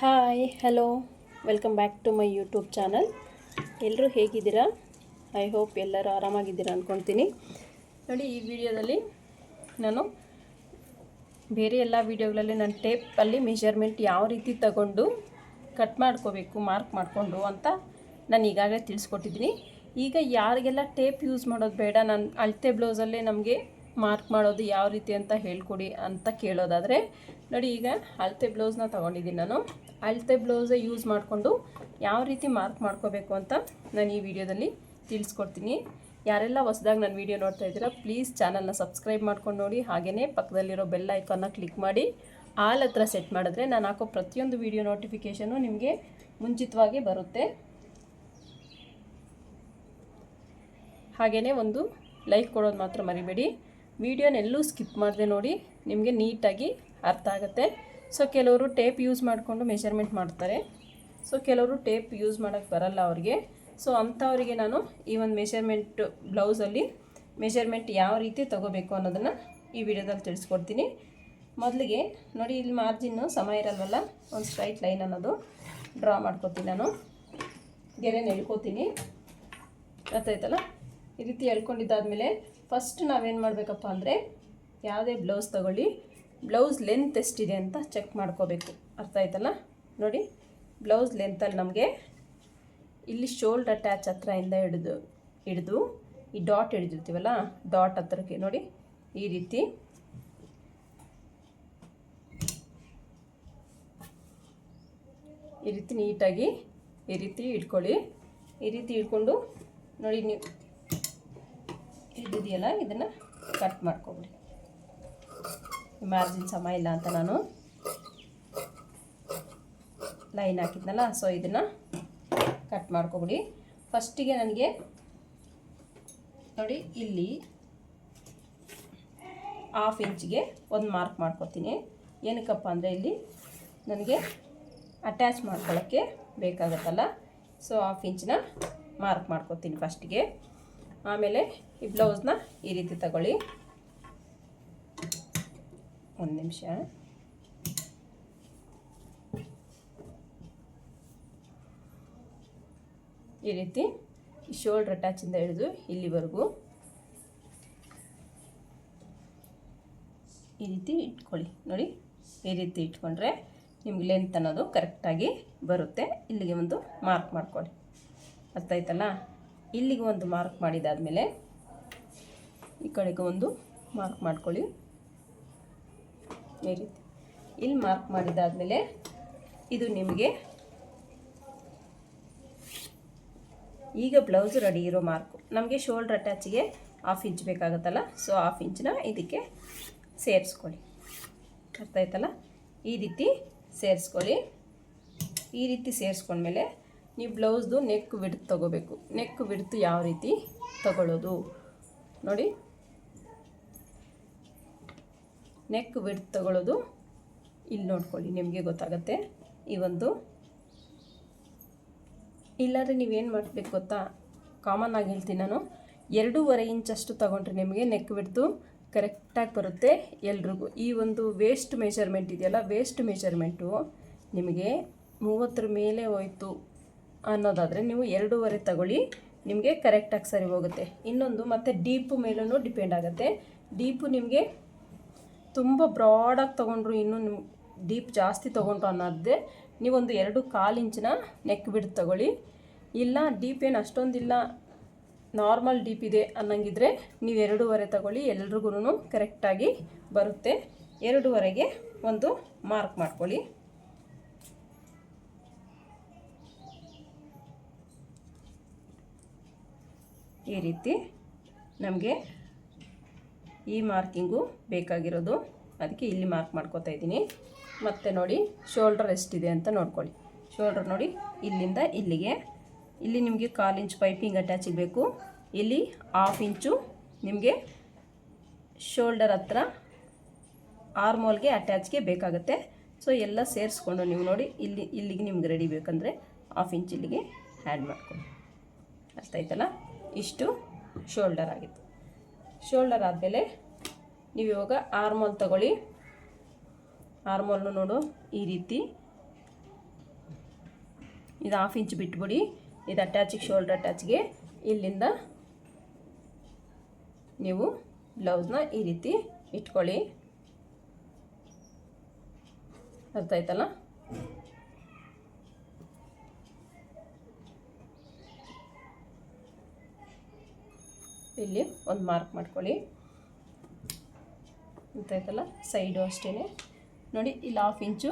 Hi, hello. Welcome back to my YouTube channel. ಎಲ್ಲರೂ ಹೇಗಿದ್ದೀರಾ? I hope ಎಲ್ಲರೂ ಆರಾಮಾಗಿದ್ದೀರಾ ಅಂದ್ಕೊತೀನಿ ನೋಡಿ, ಈ ವಿಡಿಯೋದಲ್ಲಿ ನಾನು ಬೇರೆ ಎಲ್ಲ ವಿಡಿಯೋಗಳಲ್ಲಿ ನಾನು ಟೇಪಲ್ಲಿ ಮೆಷರ್ಮೆಂಟ್ ಯಾವ ರೀತಿ ತಗೊಂಡು ಕಟ್ ಮಾಡ್ಕೋಬೇಕು, ಮಾರ್ಕ್ ಮಾಡಿಕೊಂಡು ಅಂತ ನಾನು ಈಗಾಗಲೇ ತಿಳಿಸ್ಕೊಟ್ಟಿದ್ದೀನಿ. ಈಗ ಯಾರಿಗೆಲ್ಲ ಟೇಪ್ ಯೂಸ್ ಮಾಡೋದು ಬೇಡ, ನಾನು ಅಳತೆ ಬ್ಲೌಸಲ್ಲೇ ನಮಗೆ ಮಾರ್ಕ್ ಮಾಡೋದು ಯಾವ ರೀತಿ ಅಂತ ಹೇಳ್ಕೊಡಿ ಅಂತ ಕೇಳೋದಾದರೆ, ನೋಡಿ ಈಗ ಅಳತೆ ಬ್ಲೌಸ್ನ ತೊಗೊಂಡಿದ್ದೀನಿ ನಾನು. ಅಳತೆ ಬ್ಲೌಸೇ ಯೂಸ್ ಮಾಡಿಕೊಂಡು ಯಾವ ರೀತಿ ಮಾರ್ಕ್ ಮಾಡ್ಕೋಬೇಕು ಅಂತ ನಾನು ಈ ವಿಡಿಯೋದಲ್ಲಿ ತಿಳಿಸ್ಕೊಡ್ತೀನಿ. ಯಾರೆಲ್ಲ ಹೊಸದಾಗಿ ನನ್ನ ವೀಡಿಯೋ ನೋಡ್ತಾ ಇದ್ದೀರಾ, ಪ್ಲೀಸ್ ಚಾನಲ್ನ ಸಬ್ಸ್ಕ್ರೈಬ್ ಮಾಡ್ಕೊಂಡು ನೋಡಿ. ಹಾಗೆಯೇ ಪಕ್ಕದಲ್ಲಿರೋ ಬೆಲ್ ಐಕಾನ್ನ ಕ್ಲಿಕ್ ಮಾಡಿ. ಆಲ್ ಹತ್ರ ಸೆಟ್ ಮಾಡಿದ್ರೆ ನಾನು ಹಾಕೋ ಪ್ರತಿಯೊಂದು ವಿಡಿಯೋ ನೋಟಿಫಿಕೇಷನು ನಿಮಗೆ ಮುಂಚಿತವಾಗಿ ಬರುತ್ತೆ. ಹಾಗೆಯೇ ಒಂದು ಲೈಕ್ ಕೊಡೋದು ಮಾತ್ರ ಮರಿಬೇಡಿ. ವೀಡಿಯೋನೆಲ್ಲೂ ಸ್ಕಿಪ್ ಮಾಡಿದೆ ನೋಡಿ, ನಿಮಗೆ ನೀಟಾಗಿ ಅರ್ಥ ಆಗುತ್ತೆ. ಸೊ ಕೆಲವರು ಟೇಪ್ ಯೂಸ್ ಮಾಡಿಕೊಂಡು ಮೆಷರ್ಮೆಂಟ್ ಮಾಡ್ತಾರೆ. ಸೊ ಕೆಲವರು ಟೇಪ್ ಯೂಸ್ ಮಾಡೋಕ್ಕೆ ಬರಲ್ಲ ಅವ್ರಿಗೆ. ಸೊ ಅಂಥವ್ರಿಗೆ ನಾನು ಈ ಒಂದು ಮೆಷರ್ಮೆಂಟ್ ಬ್ಲೌಸಲ್ಲಿ ಮೆಷರ್ಮೆಂಟ್ ಯಾವ ರೀತಿ ತೊಗೋಬೇಕು ಅನ್ನೋದನ್ನು ಈ ವಿಡಿಯೋದಲ್ಲಿ ತಿಳಿಸ್ಕೊಡ್ತೀನಿ. ಮೊದಲಿಗೆ ನೋಡಿ, ಇಲ್ಲಿ ಮಾರ್ಜಿನ್ನು ಸಮ ಇರಲ್ವಲ್ಲ? ಒಂದು ಸ್ಟ್ರೈಟ್ ಲೈನ್ ಅನ್ನೋದು ಡ್ರಾ ಮಾಡ್ಕೋತೀನಿ ನಾನು. ಗೆರೆನ ಎಳ್ಕೊತೀನಿ. ಗೊತ್ತಾಯ್ತಲ್ಲ ಈ ರೀತಿ ಎಳ್ಕೊಂಡಿದ್ದಾದಮೇಲೆ ಫಸ್ಟ್ ನಾವೇನು ಮಾಡಬೇಕಪ್ಪ ಅಂದರೆ ಯಾವುದೇ ಬ್ಲೌಸ್ ತಗೊಳ್ಳಿ. ಬ್ಲೌಸ್ ಲೆಂತ್ ಎಷ್ಟಿದೆ ಅಂತ ಚೆಕ್ ಮಾಡ್ಕೋಬೇಕು. ಅರ್ಥ ಆಯ್ತಲ್ಲ? ನೋಡಿ ಬ್ಲೌಸ್ ಲೆಂತಲ್ಲಿ ನಮಗೆ ಇಲ್ಲಿ ಶೋಲ್ಡ್ ಅಟ್ಯಾಚ್ ಹತ್ರ ಇಂದ ಹಿಡಿದು ಹಿಡಿದು ಈ ಡಾಟ್ ಹಿಡಿದಿರ್ತೀವಲ್ಲ ಡಾಟ್ ಹತ್ರಕ್ಕೆ ನೋಡಿ, ಈ ರೀತಿ. ಈ ರೀತಿ ನೀಟಾಗಿ ಈ ರೀತಿ ಇಟ್ಕೊಳ್ಳಿ. ಈ ರೀತಿ ಇಟ್ಕೊಂಡು ನೋಡಿ ನೀವು ಇದಿದೆಯಲ್ಲ ಇದನ್ನು ಕಟ್ ಮಾಡ್ಕೊಬಿಡಿ. ಮಾರ್ಜಿನ್ ಸಮ ಇಲ್ಲ ಅಂತ ನಾನು ಲೈನ್ ಹಾಕಿದ್ನಲ್ಲ ಸೊ ಇದನ್ನು ಕಟ್ ಮಾಡ್ಕೊಬಿಡಿ. ಫಸ್ಟಿಗೆ ನನಗೆ ನೋಡಿ ಇಲ್ಲಿ ಹಾಫ್ ಇಂಚ್ಗೆ ಒಂದು ಮಾರ್ಕ್ ಮಾಡ್ಕೊತೀನಿ. ಏನಕ್ಕಪ್ಪ ಅಂದರೆ ಇಲ್ಲಿ ನನಗೆ ಅಟ್ಯಾಚ್ ಮಾಡ್ಕೊಳ್ಳೋಕ್ಕೆ ಬೇಕಾಗುತ್ತಲ್ಲ ಸೊ ಹಾಫ್ ಇಂಚನ್ನ ಮಾರ್ಕ್ ಮಾಡ್ಕೊತೀನಿ ಫಸ್ಟಿಗೆ ಆಮೇಲೆ ಈ ಬ್ಲೌಸ್ನ ಈ ರೀತಿ ತಗೊಳ್ಳಿ. ಒಂದು ನಿಮಿಷ. ಈ ರೀತಿ ಶೋಲ್ಡ್ರ್ ಅಟ್ಯಾಚಿಂದ ಹಿಡಿದು ಇಲ್ಲಿವರೆಗೂ ಈ ರೀತಿ ಇಟ್ಕೊಳ್ಳಿ. ನೋಡಿ, ಈ ರೀತಿ ಇಟ್ಕೊಂಡ್ರೆ ನಿಮ್ಗೆ ಲೆಂತ್ ಅನ್ನೋದು ಕರೆಕ್ಟಾಗಿ ಬರುತ್ತೆ. ಇಲ್ಲಿಗೆ ಒಂದು ಮಾರ್ಕ್ ಮಾಡ್ಕೊಳ್ಳಿ. ಅರ್ಥ ಆಯ್ತಲ್ಲ ಇಲ್ಲಿಗೆ ಒಂದು ಮಾರ್ಕ್ ಮಾಡಿದಾದಮೇಲೆ ಈ ಕಡೆಗೆ ಒಂದು ಮಾರ್ಕ್ ಮಾಡ್ಕೊಳ್ಳಿ. ಈ ರೀತಿ. ಇಲ್ಲಿ ಮಾರ್ಕ್ ಮಾಡಿದಾದಮೇಲೆ ಇದು ನಿಮಗೆ ಈಗ ಬ್ಲೌಸ್ ರೆಡಿ ಇರೋ ಮಾರ್ಕು ನಮಗೆ ಶೋಲ್ಡ್ರ್ ಅಟ್ಯಾಚಿಗೆ ಹಾಫ್ ಇಂಚ್ ಬೇಕಾಗುತ್ತಲ್ಲ ಸೊ ಹಾಫ್ ಇಂಚನ್ನ ಇದಕ್ಕೆ ಸೇರಿಸ್ಕೊಳ್ಳಿ. ಅರ್ಥ ಆಯ್ತಲ್ಲ? ಈ ರೀತಿ ಸೇರಿಸ್ಕೊಳ್ಳಿ. ಈ ರೀತಿ ಸೇರಿಸ್ಕೊಂಡ್ಮೇಲೆ ನೀವು ಬ್ಲೌಸ್ದು ನೆಕ್ ವಿಡ್ತ್ ತೊಗೋಬೇಕು. ನೆಕ್ ವಿಡ್ತ್ ಯಾವ ರೀತಿ ತಗೊಳ್ಳೋದು ನೋಡಿ. ನೆಕ್ ವಿಡ್ತ್ ತಗೊಳ್ಳೋದು ಇಲ್ಲಿ ನೋಡ್ಕೊಳ್ಳಿ, ನಿಮಗೆ ಗೊತ್ತಾಗುತ್ತೆ. ಈ ಒಂದು. ಇಲ್ಲಾಂದರೆ ನೀವೇನು ಮಾಡಬೇಕು ಗೊತ್ತಾ? ಕಾಮನ್ ಆಗಿ ಹೇಳ್ತೀನಿ ನಾನು. ಎರಡೂವರೆ ಇಂಚಷ್ಟು ತಗೊಂಡ್ರೆ ನಿಮಗೆ ನೆಕ್ ಬಿಡ್ತು ಕರೆಕ್ಟಾಗಿ ಬರುತ್ತೆ ಎಲ್ರಿಗೂ. ಈ ಒಂದು ವೇಸ್ಟ್ ಮೆಷರ್ಮೆಂಟ್ ಇದೆಯಲ್ಲ ವೇಸ್ಟ್ ಮೆಷರ್ಮೆಂಟು ನಿಮಗೆ ಮೂವತ್ತರ ಮೇಲೆ ಹೋಯ್ತು. ಅನ್ನೋದಾದರೆ ನೀವು ಎರಡೂವರೆ ತಗೊಳ್ಳಿ, ನಿಮಗೆ ಕರೆಕ್ಟಾಗಿ ಸರಿ ಹೋಗುತ್ತೆ. ಇನ್ನೊಂದು ಮತ್ತು ಡೀಪು ಮೇಲೂ ಡಿಪೆಂಡ್ ಆಗುತ್ತೆ. ಡೀಪು ನಿಮಗೆ ತುಂಬ ಬ್ರಾಡಾಗಿ ತೊಗೊಂಡ್ರು ಇನ್ನೂ ನಿಮ್ ಡೀಪ್ ಜಾಸ್ತಿ ತೊಗೊಂಡ್ರು ಅನ್ನೋದೇ ನೀವೊಂದು ಎರಡು ಕಾಲು ಇಂಚಿನ ನೆಕ್ ಬಿಡ್ದು ತಗೊಳ್ಳಿ. ಇಲ್ಲ ಡೀಪ್ ಏನು ಅಷ್ಟೊಂದಿಲ್ಲ ನಾರ್ಮಲ್ ಡೀಪ್ ಇದೆ ಅನ್ನಂಗಿದ್ರೆ ನೀವು ಎರಡೂವರೆ ತಗೊಳ್ಳಿ ಎಲ್ರಿಗೂ ಕರೆಕ್ಟಾಗಿ ಬರುತ್ತೆ. ಎರಡೂವರೆಗೆ ಒಂದು ಮಾರ್ಕ್ ಮಾಡ್ಕೊಳ್ಳಿ. ಈ ರೀತಿ ನಮಗೆ ಈ ಮಾರ್ಕಿಂಗು ಬೇಕಾಗಿರೋದು. ಅದಕ್ಕೆ ಇಲ್ಲಿ ಮಾರ್ಕ್ ಮಾಡ್ಕೋತಾ ಇದ್ದೀನಿ. ಮತ್ತು ನೋಡಿ, ಶೋಲ್ಡರ್ ಎಷ್ಟಿದೆ ಅಂತ ನೋಡ್ಕೊಳ್ಳಿ. ಶೋಲ್ಡರ್ ನೋಡಿ, ಇಲ್ಲಿಂದ ಇಲ್ಲಿಗೆ. ಇಲ್ಲಿ ನಿಮಗೆ ಕಾಲು ಇಂಚ್ ಪೈಪಿಂಗ್ ಅಟ್ಯಾಚ್ ಬೇಕು. ಇಲ್ಲಿ ಹಾಫ್ ಇಂಚು ನಿಮಗೆ ಶೋಲ್ಡರ್ ಹತ್ರ ಆರ್ಮೋಲ್ಗೆ ಅಟ್ಯಾಚ್ಗೆ ಬೇಕಾಗುತ್ತೆ. ಸೊ ಎಲ್ಲ ಸೇರಿಸ್ಕೊಂಡು ನೀವು ನೋಡಿ, ಇಲ್ಲಿ, ಇಲ್ಲಿಗೆ ನಿಮ್ಗೆ ರೆಡಿ ಬೇಕಂದರೆ ಹಾಫ್ ಇಂಚ್ ಇಲ್ಲಿಗೆ ಆ್ಯಡ್ ಮಾಡ್ಕೊಳ್ಳಿ. ಅರ್ಥ ಆಯ್ತಲ್ಲ? ಇಷ್ಟು ಶೋಲ್ಡರ್ ಆಗಿತ್ತು. ಶೋಲ್ಡರ್ ಆದಮೇಲೆ ನೀವು ಇವಾಗ ಆರ್ಮೋಲ್ ತಗೊಳ್ಳಿ. ಆರ್ಮೋಲ್ನು ನೋಡು, ಈ ರೀತಿ. ಇದು ಹಾಫ್ ಇಂಚ್ ಬಿಟ್ಬಿಡಿ. ಇದು ಅಟ್ಯಾಚಿಗೆ ಶೋಲ್ಡರ್ ಅಟ್ಯಾಚ್ಗೆ ಇಲ್ಲಿಂದ ನೀವು ಬ್ಲೌಸ್ನ ಈ ರೀತಿ ಇಟ್ಕೊಳ್ಳಿ. ಅರ್ಥ ಆಯ್ತಲ್ಲ? ಇಲ್ಲಿ ಒಂದು ಮಾರ್ಕ್ ಮಾಡ್ಕೊಳ್ಳಿ. ಗೊತ್ತಾಯ್ತಲ್ಲ ಸೈಡು ಅಷ್ಟೇ ನೋಡಿ, ಇಲ್ಲಿ ಹಾಫ್ ಇಂಚು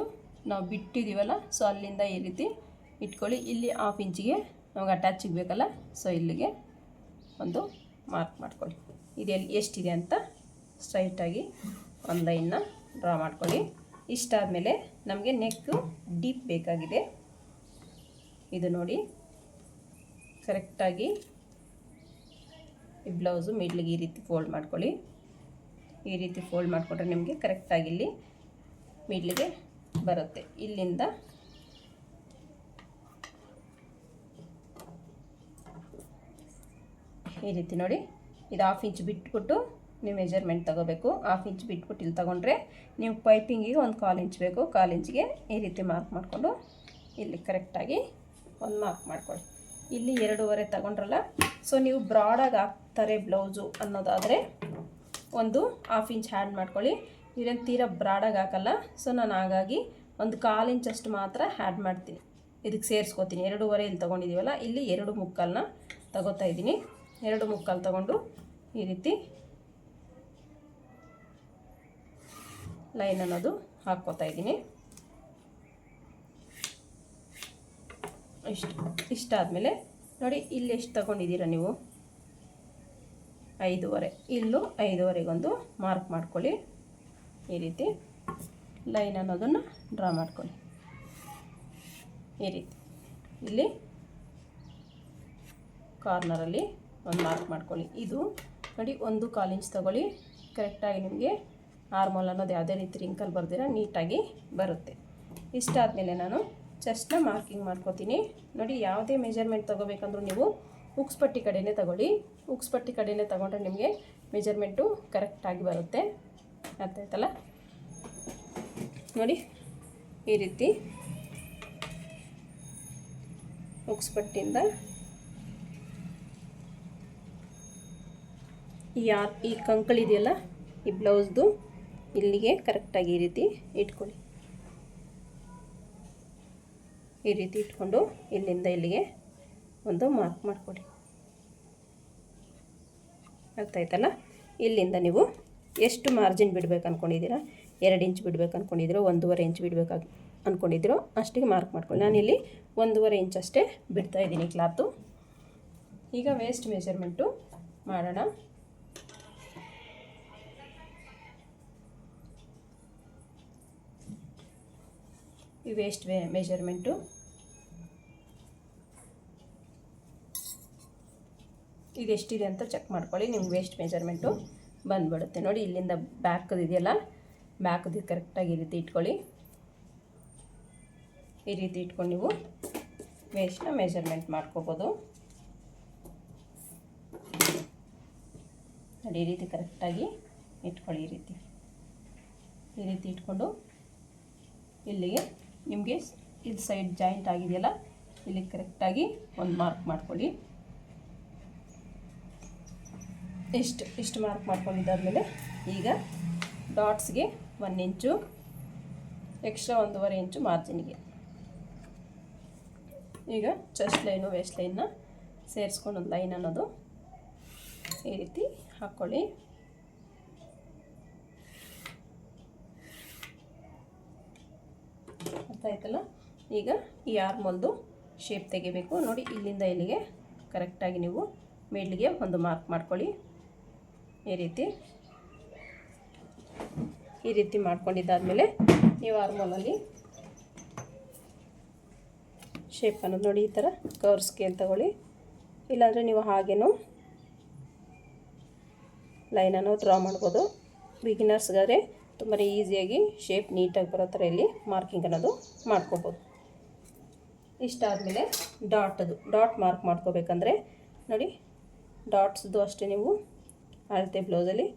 ನಾವು ಬಿಟ್ಟಿದ್ದೀವಲ್ಲ ಸೊ ಅಲ್ಲಿಂದ ಈ ರೀತಿ ಇಟ್ಕೊಳ್ಳಿ. ಇಲ್ಲಿ ಹಾಫ್ ಇಂಚಿಗೆ ನಮಗೆ ಅಟ್ಯಾಚ್ ಸಿಗಬೇಕಲ್ಲ ಸೊ ಇಲ್ಲಿಗೆ ಒಂದು ಮಾರ್ಕ್ ಮಾಡ್ಕೊಳ್ಳಿ. ಇದೆಲ್ಲಿ ಎಷ್ಟಿದೆ ಅಂತ ಸ್ಟ್ರೈಟಾಗಿ ಒಂದು ಲೈನ್ನ ಡ್ರಾ ಮಾಡ್ಕೊಳ್ಳಿ. ಇಷ್ಟಾದಮೇಲೆ ನಮಗೆ ನೆಕ್ಕು ಡೀಪ್ ಬೇಕಾಗಿದೆ. ಇದು ನೋಡಿ ಕರೆಕ್ಟಾಗಿ ಈ ಬ್ಲೌಸು ಮಿಡ್ಲಿಗೆ ಈ ರೀತಿ ಫೋಲ್ಡ್ ಮಾಡ್ಕೊಳ್ಳಿ. ಈ ರೀತಿ ಫೋಲ್ಡ್ ಮಾಡಿಕೊಂಡ್ರೆ ನಿಮಗೆ ಕರೆಕ್ಟಾಗಿ ಇಲ್ಲಿ ಮಿಡ್ಲಿಗೆ ಬರುತ್ತೆ. ಇಲ್ಲಿಂದ ಈ ರೀತಿ ನೋಡಿ. ಇದು ಹಾಫ್ ಇಂಚ್ ಬಿಟ್ಬಿಟ್ಟು ನೀವು ಮೆಜರ್ಮೆಂಟ್ ತಗೋಬೇಕು. ಹಾಫ್ ಇಂಚ್ ಬಿಟ್ಬಿಟ್ಟು ಇಲ್ಲಿ ತೊಗೊಂಡ್ರೆ ನೀವು ಪೈಪಿಂಗಿಗೆ ಒಂದು ಕಾಲು ಇಂಚ್ ಬೇಕು. ಕಾಲು ಇಂಚಿಗೆ ಈ ರೀತಿ ಮಾರ್ಕ್ ಮಾಡಿಕೊಂಡು ಇಲ್ಲಿ ಕರೆಕ್ಟಾಗಿ ಒಂದು ಮಾರ್ಕ್ ಮಾಡ್ಕೊಳ್ಳಿ. ಇಲ್ಲಿ ಎರಡೂವರೆ ತಗೊಂಡ್ರಲ್ಲ? ಸೊ ನೀವು ಬ್ರಾಡಾಗಿ ಹಾಕ್ತಾರೆ ಬ್ಲೌಸು ಅನ್ನೋದಾದರೆ ಒಂದು ಹಾಫ್ ಇಂಚ್ ಹ್ಯಾಡ್ ಮಾಡ್ಕೊಳ್ಳಿ. ಇದೇನು ತೀರಾ ಬ್ರಾಡಾಗಿ ಹಾಕಲ್ಲ? ಸೊ ನಾನು ಹಾಗಾಗಿ ಒಂದು ಕಾಲು ಇಂಚಷ್ಟು ಮಾತ್ರ ಹ್ಯಾಡ್ ಮಾಡ್ತೀನಿ. ಇದಕ್ಕೆ ಸೇರಿಸ್ಕೋತೀನಿ. ಎರಡೂವರೆ ಇಲ್ಲಿ ತೊಗೊಂಡಿದ್ದೀವಲ್ಲ ಇಲ್ಲಿ ಎರಡು ಮುಕ್ಕಲ್ನ ತಗೋತಾ ಇದ್ದೀನಿ. ಎರಡು ಮುಕ್ಕಲ್ ತಗೊಂಡು ಈ ರೀತಿ ಲೈನ್ ಅನ್ನೋದು ಹಾಕ್ಕೋತಾ ಇದ್ದೀನಿ. ಇಷ್ಟು ಇಷ್ಟಾದಮೇಲೆ ನೋಡಿ ಇಲ್ಲಿ ಎಷ್ಟು ತಗೊಂಡಿದ್ದೀರ ನೀವು? ಐದೂವರೆ. ಇಲ್ಲೂ ಐದೂವರೆಗೊಂದು ಮಾರ್ಕ್ ಮಾಡ್ಕೊಳ್ಳಿ. ಈ ರೀತಿ ಲೈನ್ ಅನ್ನೋದನ್ನು ಡ್ರಾ ಮಾಡ್ಕೊಳ್ಳಿ. ಈ ರೀತಿ. ಇಲ್ಲಿ ಕಾರ್ನರಲ್ಲಿ ಒಂದು ಮಾರ್ಕ್ ಮಾಡ್ಕೊಳ್ಳಿ. ಇದು ನೋಡಿ ಒಂದು ಕಾಲು ಇಂಚ್ ತೊಗೊಳ್ಳಿ. ಕರೆಕ್ಟಾಗಿ ನಿಮಗೆ ನಾರ್ಮಲ್ ಅನ್ನೋದು ಯಾವುದೇ ರೀತಿ ರಿಂಕಲ್ ಬರ್ದಿರ ನೀಟಾಗಿ ಬರುತ್ತೆ. ಇಷ್ಟಾದಮೇಲೆ ನಾನು ಚೆಸ್ಟ್ನ ಮಾರ್ಕಿಂಗ್ ಮಾಡ್ಕೋತೀನಿ. ನೋಡಿ, ಯಾವುದೇ ಮೆಜರ್ಮೆಂಟ್ ತೊಗೋಬೇಕಂದ್ರೂ ನೀವು ಉಕ್ಸ್ ಪಟ್ಟಿ ಕಡೆಯೇ ತಗೊಳ್ಳಿ. ಉಕ್ಸ್ ಪಟ್ಟಿ ಕಡೆಯೇ ತಗೊಂಡ್ರೆ ನಿಮಗೆ ಮೆಜರ್ಮೆಂಟು ಕರೆಕ್ಟಾಗಿ ಬರುತ್ತೆ. ಅರ್ಥ ಆಯ್ತಲ್ಲ ನೋಡಿ, ಈ ರೀತಿ ಉಕ್ಸ್ ಪಟ್ಟಿಯಿಂದ ಈ ಈ ಕಂಕಳಿದೆಯಲ್ಲ, ಈ ಬ್ಲೌಸ್ದು ಇಲ್ಲಿಗೆ ಕರೆಕ್ಟಾಗಿ ಈ ರೀತಿ ಇಟ್ಕೊಳ್ಳಿ. ಈ ರೀತಿ ಇಟ್ಕೊಂಡು ಇಲ್ಲಿಂದ ಇಲ್ಲಿಗೆ ಒಂದು ಮಾರ್ಕ್ ಮಾಡಿಕೊಡಿ. ಅರ್ಥ ಇಲ್ಲಿಂದ ನೀವು ಎಷ್ಟು ಮಾರ್ಜಿನ್ ಬಿಡಬೇಕು ಅಂದ್ಕೊಂಡಿದ್ದೀರಾ ಎರಡು ಇಂಚ್ ಬಿಡಬೇಕು ಅಂದ್ಕೊಂಡಿದ್ದೀರೋ ಒಂದೂವರೆ ಇಂಚ್ ಬಿಡಬೇಕಾಗಿ ಅಂದ್ಕೊಂಡಿದ್ದೀರೋ ಅಷ್ಟಿಗೆ ಮಾರ್ಕ್ ಮಾಡ್ಕೊಳ್ಳಿ. ನಾನಿಲ್ಲಿ ಒಂದೂವರೆ ಇಂಚ್ ಅಷ್ಟೇ ಬಿಡ್ತಾ ಇದ್ದೀನಿ ಕ್ಲಾತು ಈಗ ವೇಸ್ಟ್ ಮೆಷರ್ಮೆಂಟು ಮಾಡೋಣ. ಈ ವೇಸ್ಟ್ ಮೆಜರ್ಮೆಂಟು ಇದೆಷ್ಟಿದೆ ಅಂತ ಚೆಕ್ ಮಾಡ್ಕೊಳ್ಳಿ, ನಿಮ್ಗೆ ವೇಸ್ಟ್ ಮೆಜರ್ಮೆಂಟು ಬಂದ್ಬಿಡುತ್ತೆ. ನೋಡಿ, ಇಲ್ಲಿಂದ ಬ್ಯಾಕ್ದು ಇದೆಯಲ್ಲ? ಬ್ಯಾಕ್ದು ಕರೆಕ್ಟಾಗಿ ಈ ರೀತಿ ಇಟ್ಕೊಳ್ಳಿ. ಈ ರೀತಿ ಇಟ್ಕೊಂಡು ನೀವು ವೇಸ್ಟ್ನ ಮೆಜರ್ಮೆಂಟ್ ಮಾಡ್ಕೋಬೋದು. ನೋಡಿ, ಈ ರೀತಿ ಕರೆಕ್ಟಾಗಿ ಇಟ್ಕೊಳ್ಳಿ ಈ ರೀತಿ. ಈ ರೀತಿ ಇಟ್ಕೊಂಡು ಇಲ್ಲಿಗೆ ನಿಮಗೆ ಇದು ಸೈಡ್ ಜಾಯಿಂಟ್ ಆಗಿದೆಯಲ್ಲ, ಇಲ್ಲಿ ಕರೆಕ್ಟಾಗಿ ಒಂದು ಮಾರ್ಕ್ ಮಾಡ್ಕೊಳ್ಳಿ. ಇಷ್ಟು ಇಷ್ಟು ಮಾರ್ಕ್ ಮಾಡ್ಕೊಂಡಿದ್ದಾದಮೇಲೆ ಈಗ ಡಾಟ್ಸ್ಗೆ ಒನ್ ಇಂಚು ಎಕ್ಸ್ಟ್ರಾ ಒಂದೂವರೆ ಇಂಚು ಮಾರ್ಜಿನ್ಗೆ ಈಗ ಚೆಸ್ಟ್ ಲೈನು ವೇಸ್ಟ್ ಲೈನ್ನ ಸೇರಿಸ್ಕೊಂಡು ಒಂದು ಲೈನ್ ಅನ್ನೋದು ಈ ರೀತಿ ಹಾಕ್ಕೊಳ್ಳಿ ಆಯ್ತಲ್ಲ ಈಗ ಈ ಆರ್ಮಲ್ದು ಶೇಪ್ ತೆಗಿಬೇಕು. ನೋಡಿ, ಇಲ್ಲಿಂದ ಇಲ್ಲಿಗೆ ಕರೆಕ್ಟಾಗಿ ನೀವು ಮಿಡ್ಲಿಗೆ ಒಂದು ಮಾರ್ಕ್ ಮಾಡ್ಕೊಳ್ಳಿ. ಈ ರೀತಿ. ಈ ರೀತಿ ಮಾಡ್ಕೊಂಡಿದ್ದಾದಮೇಲೆ ನೀವು ಆರ್ಮೋಲಲ್ಲಿ ಶೇಪ್ ಅನ್ನೋದು ನೋಡಿ, ಈ ಥರ ಕವರ್ ಸ್ಕೇಲ್ ತಗೊಳ್ಳಿ. ಇಲ್ಲಾಂದರೆ ನೀವು ಹಾಗೇನೂ ಲೈನನ್ನು ಡ್ರಾ ಮಾಡ್ಬೋದು. ಬಿಗಿನರ್ಸ್ಗಾದರೆ ತುಂಬಾ ಈಸಿಯಾಗಿ ಶೇಪ್ ನೀಟಾಗಿ ಬರೋ ಥರ ಇಲ್ಲಿ ಮಾರ್ಕಿಂಗ್ ಅನ್ನೋದು ಮಾಡ್ಕೋಬೋದು. ಇಷ್ಟಾದಮೇಲೆ ಡಾಟದು ಡಾಟ್ ಮಾರ್ಕ್ ಮಾಡ್ಕೋಬೇಕಂದ್ರೆ ನೋಡಿ ಡಾಟ್ಸ್ದು ಅಷ್ಟೇ ನೀವು ಅಳತೆ ಬ್ಲೌಸಲ್ಲಿ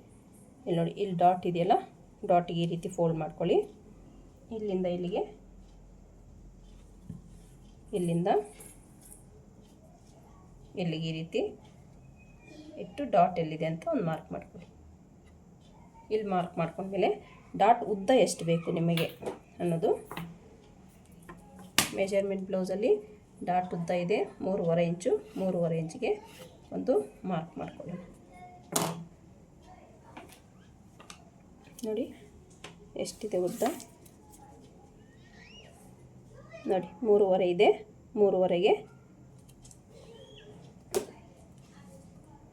ಇಲ್ಲಿ ನೋಡಿ, ಇಲ್ಲಿ ಡಾಟ್ ಇದೆಯಲ್ಲ ಡಾಟಿಗೆ ಈ ರೀತಿ ಫೋಲ್ಡ್ ಮಾಡ್ಕೊಳ್ಳಿ. ಇಲ್ಲಿಂದ ಇಲ್ಲಿಗೆ ಇಲ್ಲಿಂದ ಇಲ್ಲಿಗೆ ಈ ರೀತಿ ಇಟ್ಟು ಡಾಟ್ ಎಲ್ಲಿದೆ ಅಂತ ಒಂದು ಮಾರ್ಕ್ ಮಾಡ್ಕೊಳ್ಳಿ. ಇಲ್ಲಿ ಮಾರ್ಕ್ ಮಾಡ್ಕೊಂಡ್ಮೇಲೆ ಡಾಟ್ ಉದ್ದ ಎಷ್ಟು ಬೇಕು ನಿಮಗೆ ಅನ್ನೋದು. ಮೆಜರ್ಮೆಂಟ್ ಬ್ಲೌಸಲ್ಲಿ ಡಾಟ್ ಉದ್ದ ಇದೆ, ಮೂರುವರೆ ಇಂಚು, ಮೂರುವರೆ ಇಂಚಿಗೆ ಒಂದು ಮಾರ್ಕ್ ಮಾಡ್ಕೊಳ್ಳಿ ನೋಡಿ, ಎಷ್ಟಿದೆ ಉದ್ದ? ನೋಡಿ, ಮೂರುವರೆ ಇದೆ, ಮೂರುವರೆಗೆ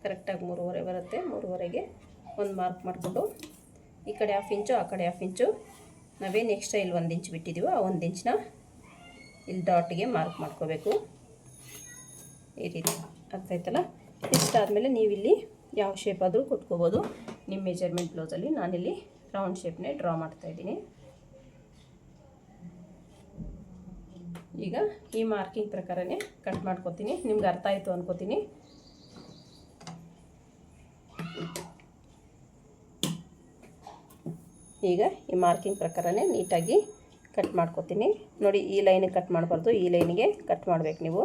ಕರೆಕ್ಟಾಗಿ ಮೂರುವರೆ ಬರುತ್ತೆ, ಮೂರುವರೆಗೆ ಒಂದು ಮಾರ್ಕ್ ಮಾಡಿಕೊಂಡು ಈ ಕಡೆ ಹಾಫ್ ಇಂಚು ಆ ಕಡೆ ಹಾಫ್ ಇಂಚು ನಾವೇನು ಎಕ್ಸ್ಟ್ರಾ ಇಲ್ಲಿ ಒಂದು ಇಂಚು ಬಿಟ್ಟಿದ್ದೀವೋ ಆ ಒಂದು ಇಂಚನ್ನ ಇಲ್ಲಿ ಡಾಟ್ಗೆ ಮಾರ್ಕ್ ಮಾಡ್ಕೋಬೇಕು. ಈ ರೀತಿ ಆಗ್ತಾಯ್ತಲ್ಲ ಇಷ್ಟಾದಮೇಲೆ ನೀವಿಲ್ಲಿ ಯಾವ ಶೇಪ್ ಆದರೂ ಕೊಟ್ಕೋಬೋದು. ನಿಮ್ಮ ಮೆಜರ್ಮೆಂಟ್ ಬ್ಲೌಸಲ್ಲಿ ನಾನಿಲ್ಲಿ ರೌಂಡ್ ಶೇಪ್ನೇ ಡ್ರಾ ಮಾಡ್ತಾಯಿದ್ದೀನಿ ಈಗ ಈ ಮಾರ್ಕಿಂಗ್ ಪ್ರಕಾರನೇ ಕಟ್ ಮಾಡ್ಕೊತೀನಿ. ನಿಮ್ಗೆ ಅರ್ಥ ಆಯಿತು ಅನ್ಕೋತೀನಿ. ಈಗ ಈ ಮಾರ್ಕಿಂಗ್ ಪ್ರಕಾರನೇ ನೀಟಾಗಿ ಕಟ್ ಮಾಡ್ಕೊತೀನಿ. ನೋಡಿ, ಈ ಲೈನಿಗೆ ಕಟ್ ಮಾಡಬಾರ್ದು. ಈ ಲೈನಿಗೆ ಕಟ್ ಮಾಡಬೇಕು ನೀವು.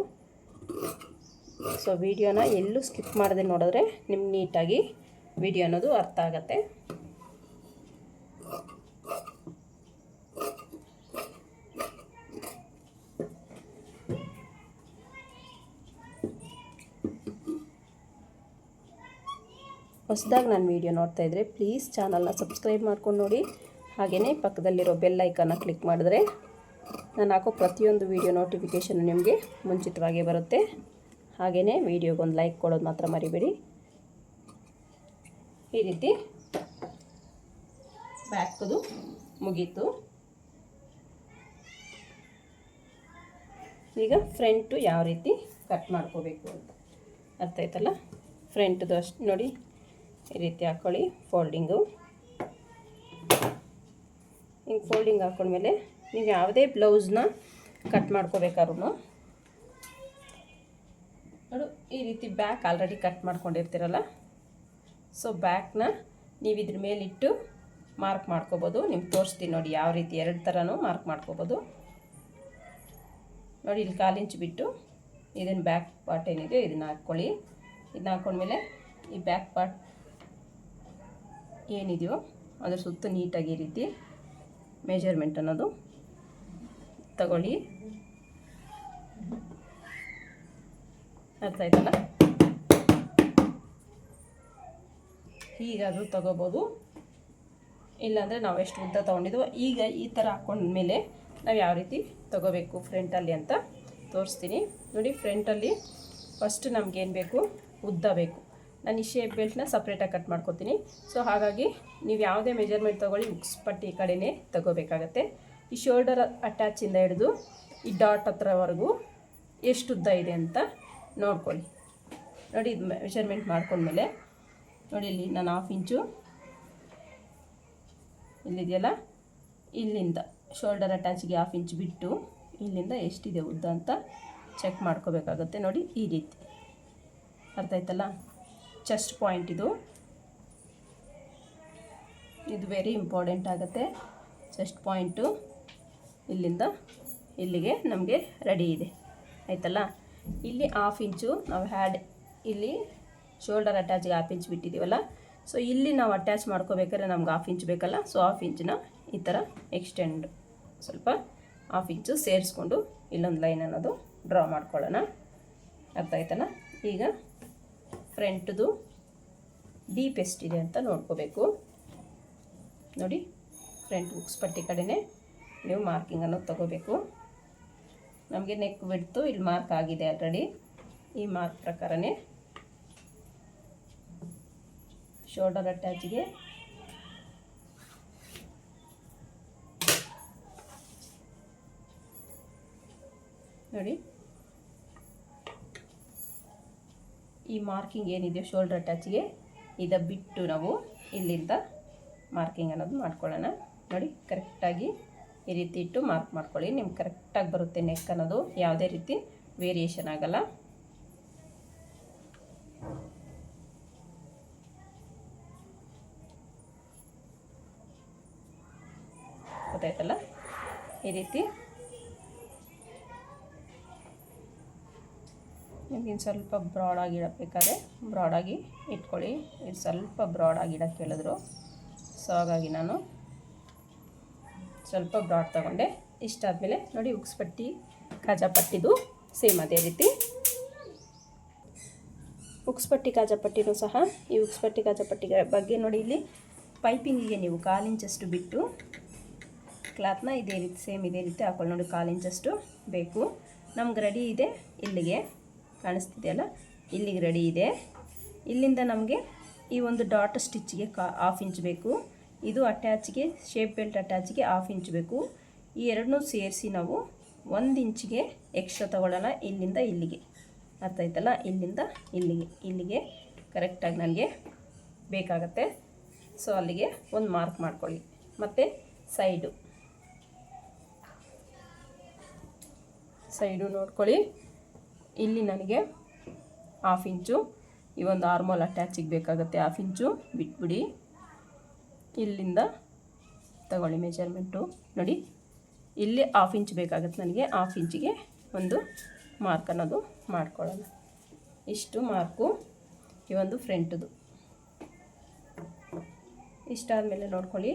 ಸೊ ವಿಡಿಯೋನ ಎಲ್ಲೂ ಸ್ಕಿಪ್ ಮಾಡದೆ ನೋಡಿದ್ರೆ ನಿಮ್ಗೆ ನೀಟಾಗಿ ವಿಡಿಯೋ ಅನ್ನೋದು ಅರ್ಥ ಆಗತ್ತೆ. ಹೊಸದಾಗಿ ನಾನು ವೀಡಿಯೋ ನೋಡ್ತಾ ಇದ್ದರೆ ಪ್ಲೀಸ್ ಚಾನಲ್ನ ಸಬ್ಸ್ಕ್ರೈಬ್ ಮಾಡ್ಕೊಂಡು ನೋಡಿ. ಹಾಗೆಯೇ ಪಕ್ಕದಲ್ಲಿರೋ ಬೆಲ್ ಐಕನ್ನ ಕ್ಲಿಕ್ ಮಾಡಿದ್ರೆ ನಾನು ಹಾಕೋ ಪ್ರತಿಯೊಂದು ವೀಡಿಯೋ ನೋಟಿಫಿಕೇಷನ್ ನಿಮಗೆ ಮುಂಚಿತವಾಗಿ ಬರುತ್ತೆ. ಹಾಗೆಯೇ ವೀಡಿಯೋಗೊಂದು ಲೈಕ್ ಕೊಡೋದು ಮಾತ್ರ ಮರಿಬೇಡಿ. ಈ ರೀತಿ ಬ್ಯಾಕ್ದು ಮುಗೀತು. ಈಗ ಫ್ರಂಟು ಯಾವ ರೀತಿ ಕಟ್ ಮಾಡ್ಕೋಬೇಕು ಅಂತ. ಅರ್ಥ ಆಯ್ತಲ್ಲ? ಫ್ರಂಟ್ದು ಅಷ್ಟು ನೋಡಿ. ಈ ರೀತಿ ಹಾಕ್ಕೊಳ್ಳಿ ಫೋಲ್ಡಿಂಗು ಹಿಂಗೆ ಫೋಲ್ಡಿಂಗ್ ಹಾಕೊಂಡ್ಮೇಲೆ ನೀವು ಯಾವುದೇ ಬ್ಲೌಸ್ನ ಕಟ್ ಮಾಡ್ಕೋಬೇಕಾದ್ರೂ ನೋಡು, ಈ ರೀತಿ ಬ್ಯಾಕ್ ಆಲ್ರೆಡಿ ಕಟ್ ಮಾಡ್ಕೊಂಡಿರ್ತೀರಲ್ಲ? ಸೊ ಬ್ಯಾಕ್ನ ನೀವು ಇದ್ರ ಮೇಲಿಟ್ಟು ಮಾರ್ಕ್ ಮಾಡ್ಕೋಬೋದು. ನಿಮ್ಗೆ ತೋರಿಸ್ತೀನಿ ನೋಡಿ ಯಾವ ರೀತಿ ಎರಡು ಥರನೂ ಮಾರ್ಕ್ ಮಾಡ್ಕೋಬೋದು. ನೋಡಿ, ಇಲ್ಲಿ ಕಾಲು ಇಂಚು ಬಿಟ್ಟು ಇದನ್ನು ಬ್ಯಾಕ್ ಪಾರ್ಟ್ ಏನಿದೆ, ಇದನ್ನು ಹಾಕ್ಕೊಳ್ಳಿ ಇದನ್ನ ಹಾಕ್ಕೊಂಡ್ಮೇಲೆ ಈ ಬ್ಯಾಕ್ ಪಾರ್ಟ್ ಏನಿದೆಯೋ ಅದರ ಸುತ್ತ ನೀಟಾಗಿ ಈ ರೀತಿ ಮೆಜರ್ಮೆಂಟ್ ಅನ್ನೋದು ತಗೊಳ್ಳಿ. ಅರ್ಥ ಆಯ್ತಲ್ಲ? ಹೀಗಾದರೂ ತಗೋಬೋದು. ಇಲ್ಲಾಂದರೆ ನಾವು ಎಷ್ಟು ಉದ್ದ ತೊಗೊಂಡಿದ್ವೋ ಈಗ ಈ ಥರ ಹಾಕೊಂಡ್ಮೇಲೆ ನಾವು ಯಾವ ರೀತಿ ತಗೋಬೇಕು ಫ್ರಂಟಲ್ಲಿ ಅಂತ ತೋರಿಸ್ತೀನಿ. ನೋಡಿ ಫ್ರಂಟಲ್ಲಿ ಫಸ್ಟ್ ನಮಗೇನು ಬೇಕು? ಉದ್ದ ಬೇಕು. ನಾನು ಈ ಶೇಪ್ ಬೆಲ್ಟ್ನ ಸಪ್ರೇಟಾಗಿ ಕಟ್ ಮಾಡ್ಕೊತೀನಿ. ಸೊ ಹಾಗಾಗಿ ನೀವು ಯಾವುದೇ ಮೆಜರ್ಮೆಂಟ್ ತೊಗೊಳ್ಳಿ ಉಕ್ಸ್ ಪಟ್ಟಿ ಈ ಕಡೆನೇ ತಗೋಬೇಕಾಗತ್ತೆ. ಈ ಶೋಲ್ಡರ್ ಅಟ್ಯಾಚಿಂದ ಹಿಡಿದು ಈ ಡಾಟ್ ಹತ್ರವರೆಗೂ ಎಷ್ಟು ಉದ್ದ ಇದೆ ಅಂತ ನೋಡ್ಕೊಳ್ಳಿ. ನೋಡಿ, ಇದು ಮೆಷರ್ಮೆಂಟ್ ಮಾಡ್ಕೊಂಡ್ಮೇಲೆ ನೋಡಿ, ಇಲ್ಲಿ ನಾನು ಹಾಫ್ ಇಂಚು. ಇಲ್ಲಿದೆಯಲ್ಲ? ಇಲ್ಲಿಂದ ಶೋಲ್ಡರ್ ಅಟ್ಯಾಚ್ಗೆ ಹಾಫ್ ಇಂಚ್ ಬಿಟ್ಟು ಇಲ್ಲಿಂದ ಎಷ್ಟಿದೆ ಉದ್ದ ಅಂತ ಚೆಕ್ ಮಾಡ್ಕೋಬೇಕಾಗುತ್ತೆ. ನೋಡಿ, ಈ ರೀತಿ. ಅರ್ಥ ಆಯ್ತಲ್ಲ? ಚೆಸ್ಟ್ ಪಾಯಿಂಟ್ ಇದು. ಇದು ವೆರಿ ಇಂಪಾರ್ಟೆಂಟ್ ಆಗುತ್ತೆ. ಚೆಸ್ಟ್ ಪಾಯಿಂಟು ಇಲ್ಲಿಂದ ಇಲ್ಲಿಗೆ ನಮಗೆ ರೆಡಿ ಇದೆ. ಆಯ್ತಲ್ಲ? ಇಲ್ಲಿ ಹಾಫ್ ಇಂಚು ನಾವು ಹ್ಯಾಡ್ ಇಲ್ಲಿ ಶೋಲ್ಡರ್ ಅಟ್ಯಾಚ್ಗೆ ಹಾಫ್ ಇಂಚ್ ಬಿಟ್ಟಿದ್ದೀವಲ್ಲ ಸೊ ಇಲ್ಲಿ ನಾವು ಅಟ್ಯಾಚ್ ಮಾಡ್ಕೋಬೇಕಾದ್ರೆ ನಮ್ಗೆ ಹಾಫ್ ಇಂಚ್ ಬೇಕಲ್ಲ? ಸೊ ಹಾಫ್ ಇಂಚನ್ನ ಈ ಥರ ಎಕ್ಸ್ಟೆಂಡ್ ಸ್ವಲ್ಪ ಹಾಫ್ ಇಂಚು ಸೇರಿಸ್ಕೊಂಡು ಇಲ್ಲೊಂದು ಲೈನ್ ಅನ್ನೋದು ಡ್ರಾ ಮಾಡ್ಕೊಳ್ಳೋಣ. ಅರ್ಥ ಆಯ್ತಲ್ಲ? ಈಗ ಫ್ರಂಟ್ದು ಡೀಪ್ ಎಷ್ಟಿದೆ ಅಂತ ನೋಡ್ಕೋಬೇಕು. ನೋಡಿ ಫ್ರಂಟ್ ಬುಕ್ಸ್ ಪಟ್ಟಿ ಕಡೆನೇ ನೀವು ಮಾರ್ಕಿಂಗ್ ಅನ್ನೋದು ತಗೋಬೇಕು. ನಮಗೆ ನೆಕ್ ಬಿಡ್ತು ಇಲ್ಲಿ ಮಾರ್ಕ್ ಆಗಿದೆ ಆಲ್ರೆಡಿ ಈ ಮಾರ್ಕ್ ಪ್ರಕಾರನೇ ಶೋಲ್ಡರ್ ಅಟ್ಯಾಚ್ಗೆ ನೋಡಿ ಈ ಮಾರ್ಕಿಂಗ್ ಏನಿದೆ ಶೋಲ್ಡರ್ ಟಚ್ಗೆ ಇದ ಬಿಟ್ಟು ನಾವು ಇಲ್ಲಿಂದ ಮಾರ್ಕಿಂಗ್ ಅನ್ನೋದು ಮಾಡ್ಕೊಳ್ಳೋಣ. ನೋಡಿ ಕರೆಕ್ಟಾಗಿ ಈ ರೀತಿ ಇಟ್ಟು ಮಾರ್ಕ್ ಮಾಡ್ಕೊಳ್ಳಿ. ನಿಮ್ಗೆ ಕರೆಕ್ಟಾಗಿ ಬರುತ್ತೆ ನೆಕ್ ಅನ್ನೋದು. ಯಾವುದೇ ರೀತಿ ವೇರಿಯೇಷನ್ ಆಗಲ್ಲ. ಗೊತ್ತಾಯ್ತಲ್ಲ? ಈ ರೀತಿ ನಿಮ್ಗೆ ಸ್ವಲ್ಪ ಬ್ರಾಡಾಗಿ ಇಡಬೇಕಾದ್ರೆ ಬ್ರಾಡಾಗಿ ಇಟ್ಕೊಳ್ಳಿ. ಇದು ಸ್ವಲ್ಪ ಬ್ರಾಡಾಗಿ ಇಡಕ್ಕೆ ಹೇಳಿದ್ರು. ಸೊ ಹಾಗಾಗಿ ನಾನು ಸ್ವಲ್ಪ ಬ್ರಾಡ್ ತಗೊಂಡೆ. ಇಷ್ಟಾದಮೇಲೆ ನೋಡಿ ಉಕ್ಸ್ ಪಟ್ಟಿ, ಕಾಜಾ ಪಟ್ಟಿದು ಸೇಮ್ ಅದೇ ರೀತಿ. ಉಕ್ಸ್ ಪಟ್ಟಿ, ಕಾಜಾ ಪಟ್ಟಿನೂ ಸಹ ಈ ಉಕ್ಸ್ ಪಟ್ಟಿ, ಕಾಜಾ ಪಟ್ಟಿಗೆ ಬಗ್ಗೆ ನೋಡಿ ಇಲ್ಲಿ ಪೈಪಿಂಗಿಗೆ ನೀವು ಕಾಲು ಇಂಚಷ್ಟು ಬಿಟ್ಟು ಕ್ಲಾತ್ನ ಇದೇ ರೀತಿ ಸೇಮ್ ಇದೇ ರೀತಿ ಹಾಕೊಳ್ಳಿ. ನೋಡಿ ಕಾಲು ಇಂಚಷ್ಟು ಬೇಕು. ನಮ್ಗೆ ರೆಡಿ ಇದೆ ಇಲ್ಲಿಗೆ. ಕಾಣಿಸ್ತಿದೆಯಲ್ಲ? ಇಲ್ಲಿಗೆ ರೆಡಿ ಇದೆ. ಇಲ್ಲಿಂದ ನಮಗೆ ಈ ಒಂದು ಡಾಟ್ ಸ್ಟಿಚ್ಗೆ ಕಾ ಆಫ್ ಇಂಚ್ ಬೇಕು. ಇದು ಅಟ್ಯಾಚ್ಗೆ ಶೇಪ್ ಬೆಲ್ಟ್ ಅಟ್ಯಾಚ್ಗೆ ಆಫ್ ಇಂಚ್ ಬೇಕು. ಈ ಎರಡನ್ನೂ ಸೇರಿಸಿ ನಾವು ಒಂದು ಇಂಚಿಗೆ ಎಕ್ಸ್ಟ್ರಾ ತೊಗೊಳ್ಳೋಣ ಇಲ್ಲಿಂದ ಇಲ್ಲಿಗೆ. ಅರ್ಥ ಆಯ್ತಲ್ಲ? ಇಲ್ಲಿಂದ ಇಲ್ಲಿಗೆ. ಇಲ್ಲಿಗೆ ಕರೆಕ್ಟಾಗಿ ನನಗೆ ಬೇಕಾಗತ್ತೆ. ಸೊ ಅಲ್ಲಿಗೆ ಒಂದು ಮಾರ್ಕ್ ಮಾಡ್ಕೊಳ್ಳಿ. ಮತ್ತು ಸೈಡು ಸೈಡು ನೋಡ್ಕೊಳ್ಳಿ. ಇಲ್ಲಿ ನನಗೆ ಹಾಫ್ ಇಂಚು, ಈ ಒಂದು ಆರ್ಮೋಲ್ ಅಟ್ಯಾಚಿಗೆ ಬೇಕಾಗುತ್ತೆ ಹಾಫ್ ಇಂಚು, ಬಿಟ್ಬಿಡಿ. ಇಲ್ಲಿಂದ ತಗೊಳ್ಳಿ ಮೆಜರ್ಮೆಂಟು ನೋಡಿ, ಇಲ್ಲಿ ಹಾಫ್ ಇಂಚ್ ಬೇಕಾಗುತ್ತೆ ನನಗೆ ಹಾಫ್ ಇಂಚಿಗೆ ಒಂದು ಮಾರ್ಕ್ ಅನ್ನೋದು ಮಾಡ್ಕೊಳ್ಳೋಣ. ಇಷ್ಟು ಮಾರ್ಕು ಈ ಒಂದು ಫ್ರಂಟದು ಇಷ್ಟಾದಮೇಲೆ ನೋಡ್ಕೊಳ್ಳಿ,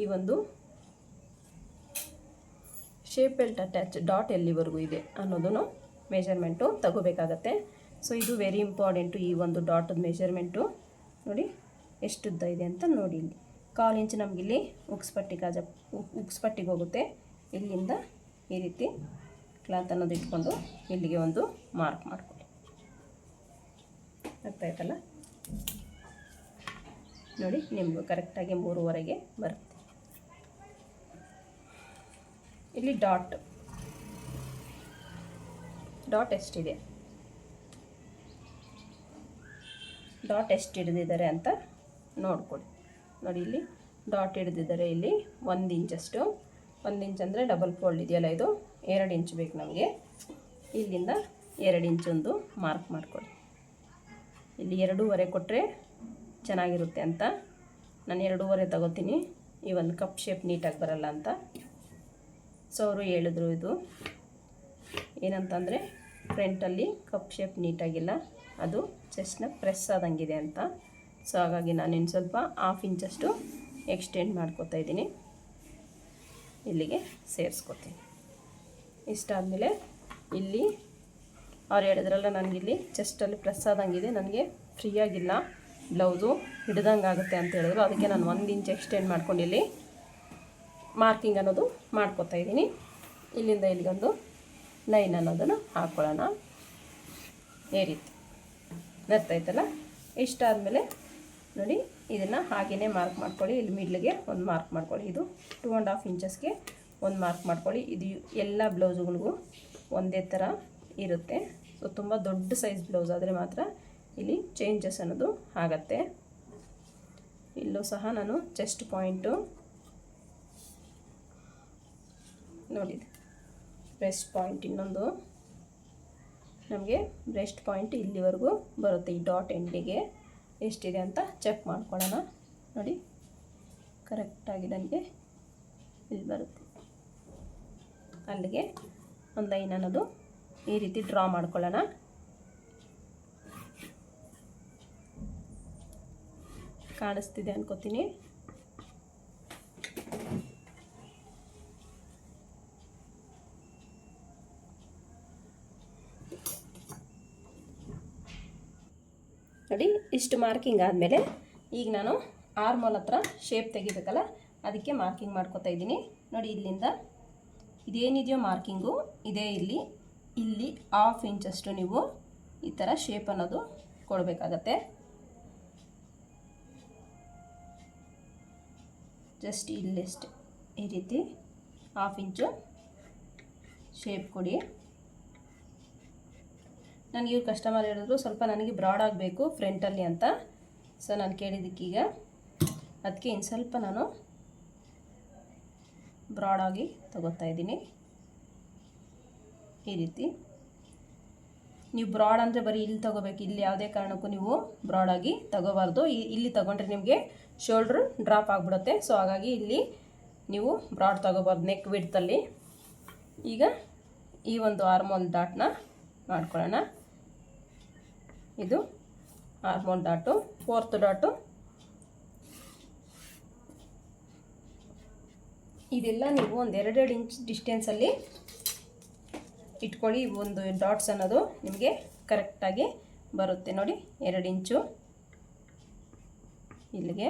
ಈ ಒಂದು ಶೇಪ್ ಬೆಲ್ಟ್ ಅಟ್ಯಾಚ್ ಡಾಟ್ ಎಲ್ಲಿವರೆಗೂ ಇದೆ ಅನ್ನೋದನ್ನು ಮೆಜರ್ಮೆಂಟು ತಗೋಬೇಕಾಗತ್ತೆ. ಸೊ ಇದು ವೆರಿ ಇಂಪಾರ್ಟೆಂಟು ಈ ಒಂದು ಡಾಟದ ಮೆಷರ್ಮೆಂಟು ನೋಡಿ, ಎಷ್ಟುದ್ದ ಇದೆ ಅಂತ ನೋಡಿ ಇಲ್ಲಿ. ಕಾಲು ಇಂಚ್ ನಮಗಿಲ್ಲಿ ಉಕ್ಸ್ಪಟ್ಟಿ ಕಾಜ ಉಕ್ಸ್ಪಟ್ಟಿಗೆ ಹೋಗುತ್ತೆ. ಇಲ್ಲಿಂದ ಈ ರೀತಿ ಕ್ಲಾತ್ ಅನ್ನೋದು ಇಟ್ಕೊಂಡು ಇಲ್ಲಿಗೆ ಒಂದು ಮಾರ್ಕ್ ಮಾಡ್ಕೊಳ್ಳಿ. ಅರ್ಥ ಆಯ್ತಲ್ಲ? ನೋಡಿ, ನಿಮ್ಗೆ ಕರೆಕ್ಟಾಗಿ ಮೂರುವರೆಗೆ ಬರುತ್ತೆ. ಇಲ್ಲಿ ಡಾಟ್ ಡಾಟ್ ಎಷ್ಟಿದೆ ಡಾಟ್ ಎಷ್ಟು ಹಿಡಿದಿದ್ದಾರೆ ಅಂತ ನೋಡ್ಕೊಳ್ಳಿ ನೋಡಿ ಇಲ್ಲಿ ಡಾಟ್ ಹಿಡಿದಿದ್ದಾರೆ ಇಲ್ಲಿ ಒಂದು ಇಂಚಷ್ಟು ಒಂದು ಇಂಚ್ ಅಂದರೆ ಡಬಲ್ ಫೋಲ್ಡ್ ಇದೆಯಲ್ಲ ಇದು? ಎರಡು ಇಂಚ್ ಬೇಕು ನಮಗೆ. ಇಲ್ಲಿಂದ ಎರಡು ಇಂಚೊಂದು ಮಾರ್ಕ್ ಮಾಡ್ಕೊಳ್ಳಿ ಇಲ್ಲಿ ಎರಡೂವರೆ ಕೊಟ್ಟರೆ ಚೆನ್ನಾಗಿರುತ್ತೆ ಅಂತ. ನಾನು ಎರಡೂವರೆ ತಗೋತೀನಿ. ಈ ಒಂದು ಕಪ್ ಶೇಪ್ ನೀಟಾಗಿ ಬರಲ್ಲ ಅಂತ. ಸೊ ಅವರು ಹೇಳಿದ್ರು ಇದು. ಏನಂತಂದರೆ ಫ್ರಂಟಲ್ಲಿ ಕಪ್ ಶೇಪ್ ನೀಟಾಗಿಲ್ಲ. ಅದು ಚೆಸ್ಟ್ನ ಪ್ರೆಸ್ ಆದಂಗಿದೆ ಅಂತ. ಸೊ ಹಾಗಾಗಿ ನಾನು ಇನ್ನು ಸ್ವಲ್ಪ ಹಾಫ್ ಇಂಚಷ್ಟು ಎಕ್ಸ್ಟೆಂಡ್ ಮಾಡ್ಕೋತಾ ಇದ್ದೀನಿ. ಇಲ್ಲಿಗೆ ಸೇರಿಸ್ಕೊತೀನಿ. ಇಷ್ಟಾದಮೇಲೆ ಇಲ್ಲಿ ಅವ್ರು ಹೇಳಿದ್ರಲ್ಲ, ನನಗಿಲ್ಲಿ ಚೆಸ್ಟಲ್ಲಿ ಪ್ರೆಸ್ ಆದಂಗಿದೆ. ನನಗೆ ಫ್ರೀಯಾಗಿಲ್ಲ ಬ್ಲೌಸು ಹಿಡ್ದಂಗೆ ಆಗುತ್ತೆ ಅಂತ ಹೇಳಿದ್ರು. ಅದಕ್ಕೆ ನಾನು ಒಂದು ಇಂಚ್ ಎಕ್ಸ್ಟೆಂಡ್ ಮಾಡ್ಕೊಂಡು ಇಲ್ಲಿ ಮಾರ್ಕಿಂಗ್ ಅನ್ನೋದು ಮಾಡ್ಕೊತಾ ಇದ್ದೀನಿ. ಇಲ್ಲಿಂದ ಇಲ್ಲಿಗೊಂದು ಲೈನ್ ಅನ್ನೋದನ್ನು ಹಾಕ್ಕೊಳ್ಳೋಣ ಈ ರೀತಿ. ನರ್ತೈತಲ್ಲ ಇಷ್ಟಾದಮೇಲೆ ನೋಡಿ, ಇದನ್ನು ಹಾಗೆಯೇ ಮಾರ್ಕ್ ಮಾಡ್ಕೊಳ್ಳಿ. ಇಲ್ಲಿ ಮಿಡ್ಲಿಗೆ ಒಂದು ಮಾರ್ಕ್ ಮಾಡ್ಕೊಳ್ಳಿ. ಇದು ಟೂ ಆ್ಯಂಡ್ ಹಾಫ್ ಇಂಚಸ್ಗೆ ಒಂದು ಮಾರ್ಕ್ ಮಾಡ್ಕೊಳ್ಳಿ. ಇದು ಎಲ್ಲ ಬ್ಲೌಸುಗಳಿಗೂ ಒಂದೇ ಥರ ಇರುತ್ತೆ. ಸೊ ತುಂಬ ದೊಡ್ಡ ಸೈಜ್ ಬ್ಲೌಸ್ ಆದರೆ ಮಾತ್ರ ಇಲ್ಲಿ ಚೇಂಜಸ್ ಅನ್ನೋದು ಆಗತ್ತೆ. ಇಲ್ಲೂ ಸಹ ನಾನು ಚೆಸ್ಟ್ ಪಾಯಿಂಟು ನೋಡಿದೆ ಬ್ರೆಸ್ಟ್ ಪಾಯಿಂಟ್ ಇನ್ನೊಂದು. ನಮಗೆ ಬ್ರೆಸ್ಟ್ ಪಾಯಿಂಟ್ ಇಲ್ಲಿವರೆಗೂ ಬರುತ್ತೆ. ಈ ಡಾಟ್ ಎಂಡಿಗೆ ಎಷ್ಟಿದೆ ಅಂತ ಚೆಕ್ ಮಾಡ್ಕೊಳ್ಳೋಣ. ನೋಡಿ ಕರೆಕ್ಟಾಗಿ ನನಗೆ ಇಲ್ಲಿ ಬರುತ್ತೆ. ಅಲ್ಲಿಗೆ ಒಂದು ಲೈನ್ ಅನ್ನೋದು ಈ ರೀತಿ ಡ್ರಾ ಮಾಡ್ಕೊಳ್ಳೋಣ. ಕಾಣಿಸ್ತಿದೆ ಅನ್ಕೋತೀನಿ ನೋಡಿ ಇಷ್ಟು ಮಾರ್ಕಿಂಗ್ ಆದಮೇಲೆ ಈಗ ನಾನು ಆರ್ಮೋಲ್ ಹತ್ರ ಶೇಪ್ ತೆಗಿಬೇಕಲ್ಲ, ಅದಕ್ಕೆ ಮಾರ್ಕಿಂಗ್ ಮಾಡ್ಕೊತಾ ಇದ್ದೀನಿ. ನೋಡಿ ಇಲ್ಲಿಂದ ಇದೇನಿದೆಯೋ ಮಾರ್ಕಿಂಗು, ಇದೇ ಇಲ್ಲಿ. ಇಲ್ಲಿ ಹಾಫ್ ಇಂಚಷ್ಟು ನೀವು ಈ ಥರ ಶೇಪ್ ಅನ್ನೋದು ಕೊಡಬೇಕಾಗತ್ತೆ. ಜಸ್ಟ್ ಇಲ್ಲಿಷ್ಟು ಈ ರೀತಿ ಹಾಫ್ ಇಂಚು ಶೇಪ್ ಕೊಡಿ. ನನಗೆ ಇವ್ರು ಕಸ್ಟಮರ್ ಹೇಳಿದ್ರು, ಸ್ವಲ್ಪ ನನಗೆ ಬ್ರಾಡ್ ಆಗಬೇಕು ಫ್ರಂಟಲ್ಲಿ ಅಂತ. ಸೊ ನಾನು ಕೇಳಿದ್ದಕ್ಕೀಗ ಅದಕ್ಕೆ ಇನ್ನು ಸ್ವಲ್ಪ ನಾನು ಬ್ರಾಡಾಗಿ ತಗೋತಾ ಇದ್ದೀನಿ. ಈ ರೀತಿ. ನೀವು ಬ್ರಾಡ್ ಅಂದರೆ ಬರೀ ಇಲ್ಲಿ ತಗೋಬೇಕು, ಇಲ್ಲಿ ಯಾವುದೇ ಕಾರಣಕ್ಕೂ ನೀವು ಬ್ರಾಡಾಗಿ ತಗೋಬಾರ್ದು. ಇಲ್ಲಿ ತೊಗೊಂಡ್ರೆ ನಿಮಗೆ ಶೋಲ್ಡ್ರ್ ಡ್ರಾಪ್ ಆಗಿಬಿಡುತ್ತೆ. ಸೊ ಹಾಗಾಗಿ ಇಲ್ಲಿ ನೀವು ಬ್ರಾಡ್ ತೊಗೋಬಾರ್ದು ನೆಕ್ ವಿಡ್ತಲ್ಲಿ ಈಗ ಈ ಒಂದು ಆರ್ಮೋಲ್ ಡಾಟ್ನ ಮಾಡ್ಕೊಳ್ಳೋಣ. ಇದು ಹಾರ್ಮೋನ್ ಡಾಟು ಫೋರ್ತ್ ಡಾಟು ಇದೆಲ್ಲ ನೀವು ಒಂದು ಎರಡೆರಡು ಇಂಚ್ ಡಿಸ್ಟೆನ್ಸಲ್ಲಿ ಇಟ್ಕೊಳ್ಳಿ, ಒಂದು ಡಾಟ್ಸ್ ಅನ್ನೋದು ನಿಮಗೆ ಕರೆಕ್ಟಾಗಿ ಬರುತ್ತೆ. ನೋಡಿ, ಎರಡು ಇಂಚು ಇಲ್ಲಿಗೆ.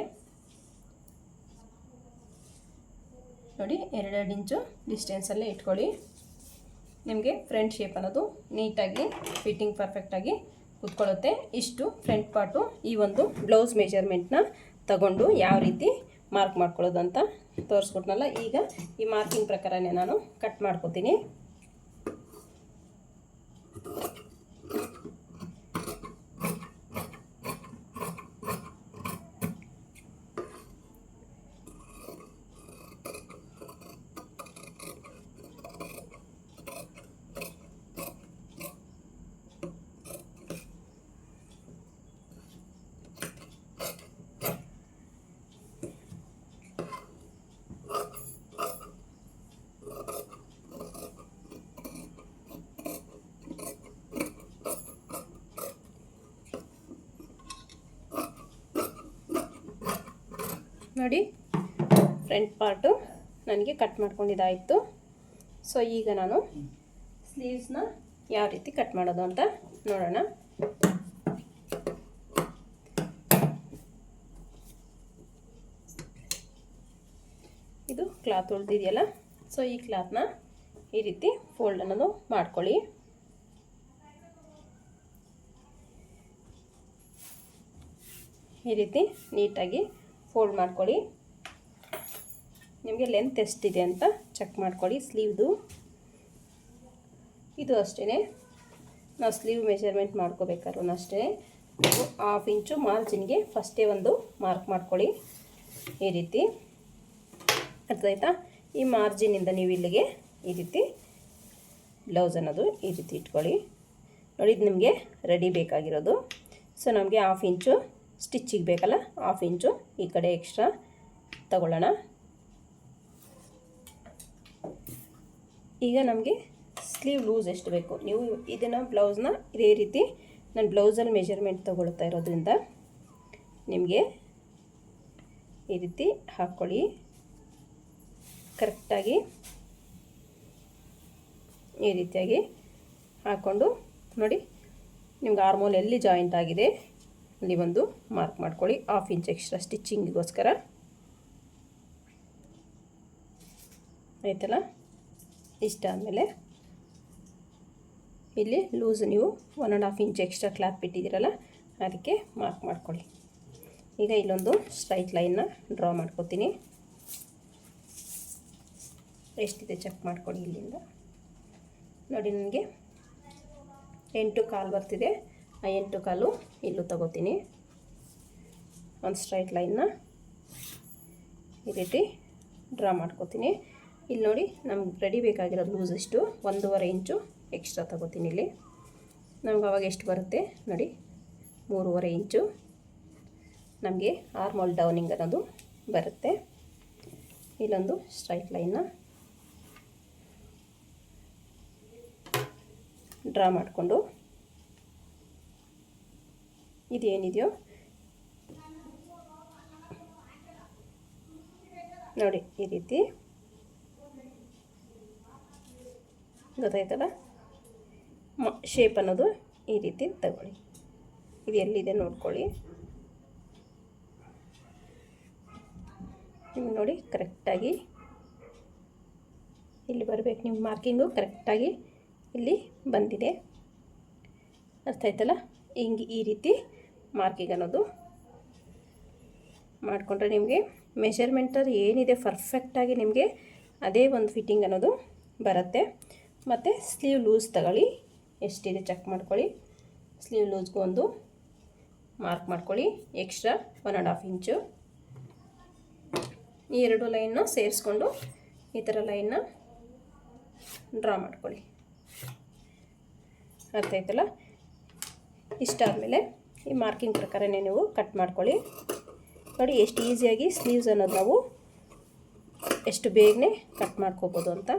ನೋಡಿ, ಎರಡೆರಡು ಇಂಚು ಡಿಸ್ಟೆನ್ಸಲ್ಲೇ ಇಟ್ಕೊಳ್ಳಿ. ನಿಮಗೆ ಫ್ರಂಟ್ ಶೇಪ್ ಅನ್ನೋದು ನೀಟಾಗಿ ಫಿಟ್ಟಿಂಗ್ ಪರ್ಫೆಕ್ಟಾಗಿ ಕುತ್ಕೊಳ್ಳುತ್ತೆ. ಇಷ್ಟು ಫ್ರಂಟ್ ಪಾರ್ಟು ಈ ಒಂದು ಬ್ಲೌಸ್ ಮೆಜರ್ಮೆಂಟ್ನ ತಗೊಂಡು ಯಾವ ರೀತಿ ಮಾರ್ಕ್ ಮಾಡ್ಕೊಳ್ಳೋದು ಅಂತ ತೋರಿಸ್ಕೊಟ್ನಲ್ಲ. ಈಗ ಈ ಮಾರ್ಕಿಂಗ್ ಪ್ರಕಾರನೇ ನಾನು ಕಟ್ ಮಾಡ್ಕೋತೀನಿ. ನೋಡಿ ಫ್ರಂಟ್ ಪಾರ್ಟು ನನಗೆ ಕಟ್ ಮಾಡ್ಕೊಂಡಿದ್ದಾಯಿತು ಸೊ ಈಗ ನಾನು ಸ್ಲೀವ್ಸ್ನ ಯಾವ ರೀತಿ ಕಟ್ ಮಾಡೋದು ಅಂತ ನೋಡೋಣ. ಇದು ಕ್ಲಾತ್ ಉಳಿದಿದೆಯಲ್ಲ ಸೊ ಈ ಕ್ಲಾತ್ನ ಈ ರೀತಿ ಫೋಲ್ಡ್ ಅನ್ನೋದು ಮಾಡ್ಕೊಳ್ಳಿ. ಈ ರೀತಿ ನೀಟಾಗಿ ಫೋಲ್ಡ್ ಮಾಡ್ಕೊಳ್ಳಿ. ನಿಮಗೆ ಲೆಂತ್ ಎಷ್ಟಿದೆ ಅಂತ ಚೆಕ್ ಮಾಡ್ಕೊಳ್ಳಿ ಸ್ಲೀವ್ದು ಇದು ಅಷ್ಟೇ ನಾವು ಸ್ಲೀವ್ ಮೆಷರ್ಮೆಂಟ್ ಮಾಡ್ಕೋಬೇಕಾದ್ರೂ ಅಷ್ಟೇ. ಹಾಫ್ ಇಂಚು ಮಾರ್ಜಿನ್ಗೆ ಫಸ್ಟೇ ಒಂದು ಮಾರ್ಕ್ ಮಾಡ್ಕೊಳ್ಳಿ. ಈ ರೀತಿ. ಅರ್ಥ ಆಯಿತಾ ಈ ಮಾರ್ಜಿನಿಂದ ನೀವು ಇಲ್ಲಿಗೆ ಈ ರೀತಿ ಬ್ಲೌಸ್ ಅನ್ನೋದು ಈ ರೀತಿ ಇಟ್ಕೊಳ್ಳಿ. ನೋಡಿ ನಿಮಗೆ ರೆಡಿ ಬೇಕಾಗಿರೋದು. ಸೊ ನಮಗೆ ಹಾಫ್ ಇಂಚು ಸ್ಟಿಚ್ಚಿಗೆ ಬೇಕಲ್ಲ? Half inch. ಈ ಕಡೆ ಎಕ್ಸ್ಟ್ರಾ ತಗೊಳ್ಳೋಣ. ಈಗ ನಮಗೆ ಸ್ಲೀವ್ ಲೂಸ್ ಎಷ್ಟು ಬೇಕು? ನೀವು ಇದನ್ನು ಬ್ಲೌಸ್ನ ಇದೇ ರೀತಿ ನಾನು ಬ್ಲೌಸಲ್ಲಿ ಮೆಜರ್ಮೆಂಟ್ ತೊಗೊಳ್ತಾ ಇರೋದ್ರಿಂದ ನಿಮಗೆ ಈ ರೀತಿ ಹಾಕ್ಕೊಳ್ಳಿ ಕರೆಕ್ಟಾಗಿ ಈ ರೀತಿಯಾಗಿ ಹಾಕ್ಕೊಂಡು ನೋಡಿ. ನಿಮ್ಗೆ ಆರ್ಮೋಲ್ ಎಲ್ಲಿ ಜಾಯಿಂಟ್ ಆಗಿದೆ? ಅಲ್ಲಿ ಒಂದು ಮಾರ್ಕ್ ಮಾಡ್ಕೊಳ್ಳಿ. ಹಾಫ್ ಇಂಚ್ ಎಕ್ಸ್ಟ್ರಾ ಸ್ಟಿಚ್ಚಿಂಗಿಗೋಸ್ಕರ ಆಯ್ತಲ್ಲ? ಇಷ್ಟ ಆದಮೇಲೆ ಇಲ್ಲಿ ಲೂಸ್ ನೀವು one and half inch extra cloth ಬಿಟ್ಟಿದ್ದೀರಲ್ಲ ಅದಕ್ಕೆ ಮಾರ್ಕ್ ಮಾಡ್ಕೊಳ್ಳಿ. ಈಗ ಇಲ್ಲೊಂದು ಸ್ಟ್ರೈಟ್ ಲೈನ್ನ ಡ್ರಾ ಮಾಡ್ಕೋತೀನಿ. ಎಷ್ಟಿದೆ ಚೆಕ್ ಮಾಡ್ಕೊಳ್ಳಿ ಇಲ್ಲಿಂದ. ನೋಡಿ, ನನಗೆ ಎಂಟು ಕಾಲು ಬರ್ತಿದೆ. ಎಂಟು ಕಾಲು ಇಲ್ಲೂ ತಗೋತೀನಿ. ಒಂದು ಸ್ಟ್ರೈಟ್ ಲೈನ್ನ ಈ ರೀತಿ ಡ್ರಾ ಮಾಡ್ಕೋತೀನಿ. ಇಲ್ಲಿ ನೋಡಿ ನಮ್ಗೆ ರೆಡಿ ಬೇಕಾಗಿರೋದು ಲೂಸ್ ಇಷ್ಟು ಒಂದೂವರೆ ಇಂಚು ಎಕ್ಸ್ಟ್ರಾ ತಗೋತೀನಿ ಇಲ್ಲಿ. ನಮ್ಗೆ ಅವಾಗ ಎಷ್ಟು ಬರುತ್ತೆ ನೋಡಿ, ಮೂರುವರೆ ಇಂಚು. ನಮಗೆ ಆರ್ಮೋಲ್ ಡೌನಿಂಗ್ ಅನ್ನೋದು ಬರುತ್ತೆ. ಇಲ್ಲೊಂದು ಸ್ಟ್ರೈಟ್ ಲೈನ್ನ ಡ್ರಾ ಮಾಡಿಕೊಂಡು ಇದೇನಿದೆಯೋ? ನೋಡಿ, ಈ ರೀತಿ. ಗೊತ್ತಾಯ್ತಲ್ಲ? ಮ ಶೇಪ್ ಅನ್ನೋದು ಈ ರೀತಿ ತಗೊಳ್ಳಿ. ಇದು ಎಲ್ಲಿದೆ ನೋಡ್ಕೊಳ್ಳಿ. ನಿಮ್ಗೆ ನೋಡಿ, ಕರೆಕ್ಟಾಗಿ ಇಲ್ಲಿ ಬರಬೇಕು. ನಿಮ್ಮ ಮಾರ್ಕಿಂಗು ಕರೆಕ್ಟಾಗಿ ಇಲ್ಲಿ ಬಂದಿದೆ. ಅರ್ಥ ಆಯ್ತಲ್ಲ? ಹಿಂಗೆ ಈ ರೀತಿ ಮಾರ್ಕಿಂಗ್ ಅನ್ನೋದು ಮಾಡಿಕೊಂಡ್ರೆ ನಿಮಗೆ ಮೆಷರ್ಮೆಂಟಲ್ಲಿ ಏನಿದೆ ಪರ್ಫೆಕ್ಟಾಗಿ ನಿಮಗೆ ಅದೇ ಒಂದು ಫಿಟ್ಟಿಂಗ್ ಅನ್ನೋದು ಬರುತ್ತೆ. ಮತ್ತು ಸ್ಲೀವ್ ಲೂಸ್ ತಗೊಳ್ಳಿ. ಎಷ್ಟಿದೆ ಚೆಕ್ ಮಾಡ್ಕೊಳ್ಳಿ. ಸ್ಲೀವ್ ಲೂಸ್ಗೂ ಒಂದು ಮಾರ್ಕ್ ಮಾಡ್ಕೊಳ್ಳಿ. Extra one and half inch. ಈ ಎರಡು ಲೈನ್ನ ಸೇರಿಸ್ಕೊಂಡು ಈ ಥರ ಲೈನ್ನ ಡ್ರಾ ಮಾಡ್ಕೊಳ್ಳಿ. ಅರ್ಥ ಆಯ್ತಲ್ಲ? ಇಷ್ಟಾದಮೇಲೆ ಈ ಮಾರ್ಕಿಂಗ್ ಪ್ರಕಾರನೇ ನೀವು ಕಟ್ ಮಾಡ್ಕೊಳ್ಳಿ. ನೋಡಿ, ಎಷ್ಟು ಈಸಿಯಾಗಿ ಸ್ಲೀವ್ಸ್ ಅನ್ನೋದು ನಾವು ಎಷ್ಟು ಬೇಗನೆ ಕಟ್ ಮಾಡ್ಕೋಬೋದು ಅಂತ.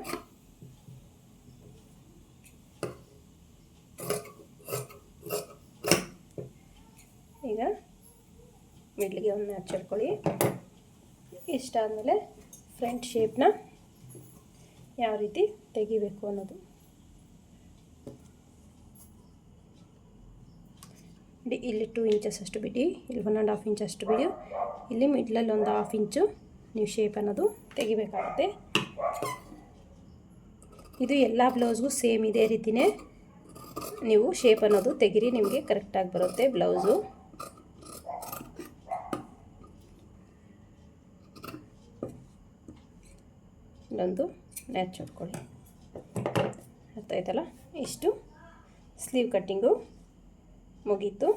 ಈಗ ಮಿಡ್ಲಿಗೆ ಒಂದು ಹಚ್ಚಿಡ್ಕೊಳ್ಳಿ ಇಷ್ಟ ಆದಮೇಲೆ ಫ್ರಂಟ್ ಶೇಪ್ನ ಯಾವ ರೀತಿ ತೆಗಿಬೇಕು ಅನ್ನೋದು. ಬಿಡಿ, ಇಲ್ಲಿ ಟೂ ಇಂಚಸ್ ಅಷ್ಟು ಬಿಡಿ, ಇಲ್ಲಿ ಒನ್ ಆ್ಯಂಡ್ ಹಾಫ್ ಇಂಚ್ ಅಷ್ಟು ಬಿಡಿ. ಇಲ್ಲಿ ಮಿಡ್ಲಲ್ಲಿ ಒಂದು ಹಾಫ್ ಇಂಚು ನೀವು ಶೇಪ್ ಅನ್ನೋದು ತೆಗಿಬೇಕಾಗುತ್ತೆ. ಇದು ಎಲ್ಲ ಬ್ಲೌಸ್ಗೂ ಸೇಮ್ ಇದೇ ರೀತಿಯೇ ನೀವು ಶೇಪ್ ಅನ್ನೋದು ತೆಗಿರಿ, ನಿಮಗೆ ಕರೆಕ್ಟಾಗಿ ಬರುತ್ತೆ ಬ್ಲೌಸು ಇಲ್ಲೊಂದು ಮ್ಯಾಚ್ ಹೊಡ್ಕೊಳ್ಳಿ ಅರ್ಥ ಆಯ್ತಲ್ಲ ಇಷ್ಟು. ಸ್ಲೀವ್ ಕಟ್ಟಿಂಗು ಮುಗೀತು.